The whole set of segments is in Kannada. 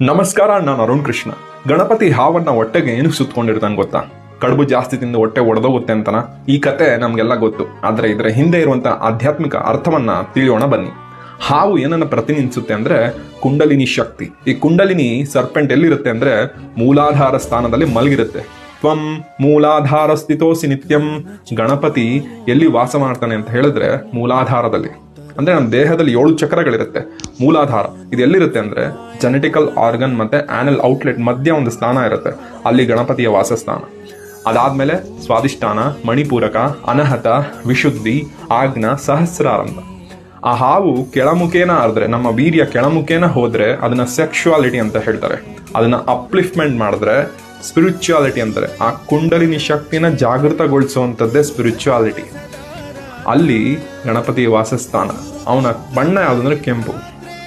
ನಮಸ್ಕಾರ, ನಾನು ಅರುಣ್ ಕೃಷ್ಣ. ಗಣಪತಿ ಹಾವನ್ನ ಹೊಟ್ಟೆಗೆ ಏನು ಸುತ್ತಕೊಂಡಿರ್ತಾನೆ ಗೊತ್ತಾ? ಕಡುಬು ಜಾಸ್ತಿ ತಿಂದು ಹೊಟ್ಟೆ ಒಡೆದೋಗುತ್ತೆ ಅಂತನ? ಈ ಕತೆ ನಮಗೆಲ್ಲ ಗೊತ್ತು. ಆದರೆ ಇದರ ಹಿಂದೆ ಇರುವಂತ ಆಧ್ಯಾತ್ಮಿಕ ಅರ್ಥವನ್ನ ತಿಳಿಯೋಣ ಬನ್ನಿ. ಹಾವು ಏನನ್ನ ಪ್ರತಿನಿಧಿಸುತ್ತೆ ಅಂದ್ರೆ ಕುಂಡಲಿನಿ ಶಕ್ತಿ. ಈ ಕುಂಡಲಿನಿ ಸರ್ಪೆಂಟ್ ಎಲ್ಲಿರುತ್ತೆ ಅಂದ್ರೆ ಮೂಲಾಧಾರ ಸ್ಥಾನದಲ್ಲಿ ಮಲಗಿರುತ್ತೆ. ತ್ವಂ ಮೂಲಾಧಾರ ಸ್ಥಿತೋಸಿ ನಿತ್ಯಂ. ಗಣಪತಿ ಎಲ್ಲಿ ವಾಸ ಮಾಡ್ತಾನೆ ಅಂತ ಹೇಳಿದ್ರೆ ಮೂಲಾಧಾರದಲ್ಲಿ. ಅಂದ್ರೆ ನಮ್ಮ ದೇಹದಲ್ಲಿ ಏಳು ಚಕ್ರಗಳಿರುತ್ತೆ. ಮೂಲಾಧಾರ. ಇದು ಎಲ್ಲಿರುತ್ತೆ ಅಂದ್ರೆ ಜೆನೆಟಿಕಲ್ ಆರ್ಗನ್ ಮತ್ತೆ ಆನಲ್ ಔಟ್ಲೆಟ್ ಮಧ್ಯ ಒಂದು ಸ್ಥಾನ ಇರುತ್ತೆ. ಅಲ್ಲಿ ಗಣಪತಿಯ ವಾಸಸ್ಥಾನ. ಅದಾದ್ಮೇಲೆ ಸ್ವಾದಿಷ್ಠಾನ ಮಣಿಪೂರಕ, ಅನಹತ, ವಿಶುದ್ಧಿ ಆಗ್ನ ಸಹಸ್ರಾರಂಭ. ಆ ಹಾವು ಕೆಳಮುಖೇನ ಆದ್ರೆ ನಮ್ಮ ವೀರ್ಯ ಕೆಳಮುಖೇನ ಹೋದ್ರೆ ಅದನ್ನ ಸೆಕ್ಷುವಾಲಿಟಿ ಅಂತ ಹೇಳ್ತಾರೆ. ಅದನ್ನ ಅಪ್ಲಿಫ್ಟ್ಮೆಂಟ್ ಮಾಡಿದ್ರೆ ಸ್ಪಿರಿಚುವಾಲಿಟಿ ಅಂತಾರೆ. ಆ ಕುಂಡಲಿನಿ ಶಕ್ತಿನ ಜಾಗೃತಗೊಳಿಸುವಂಥದ್ದೇ ಸ್ಪಿರಿಚುವಾಲಿಟಿ ಅಲ್ಲಿ ಗಣಪತಿ ವಾಸಸ್ಥಾನ. ಅವನ ಬಣ್ಣ ಯಾವುದಂದ್ರೆ ಕೆಂಪು.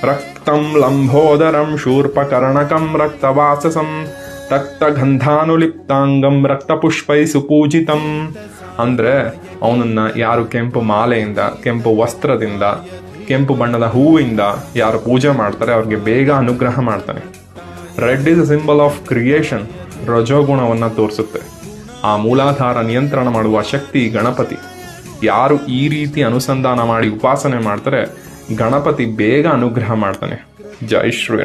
ರಕ್ತಂ ಲಂಬೋದರಂ ಶೂರ್ಪಕರ್ಣಕಂ ರಕ್ತವಾಸಸಂ ರಕ್ತಗಂಧಾನುಲಿಪ್ತಾಂಗಂ ರಕ್ತಪುಷ್ಪೈ ಸುಪೂಜಿತಂ. ಅಂದ್ರೆ ಅವನನ್ನ ಯಾರು ಕೆಂಪು ಮಾಲೆಯಿಂದ, ಕೆಂಪು ವಸ್ತ್ರದಿಂದ, ಕೆಂಪು ಬಣ್ಣದ ಹೂವಿಂದ ಯಾರು ಪೂಜೆ ಮಾಡ್ತಾರೆ, ಅವ್ರಿಗೆ ಬೇಗ ಅನುಗ್ರಹ ಮಾಡ್ತಾನೆ. Red is symbol of creation ರಜೋಗುಣವನ್ನ ತೋರಿಸುತ್ತೆ. ಆ ಮೂಲಾಧಾರ ನಿಯಂತ್ರಣ ಮಾಡುವ ಶಕ್ತಿ ಗಣಪತಿ. ಯಾರು ಈ ರೀತಿ ಅನುಸಂಧಾನ ಮಾಡಿ ಉಪಾಸನೆ ಮಾಡ್ತಾರೆ ಗಣಪತಿ ಬೇಗ ಅನುಗ್ರಹ ಮಾಡ್ತಾನೆ. ಜೈ ಶ್ರೀ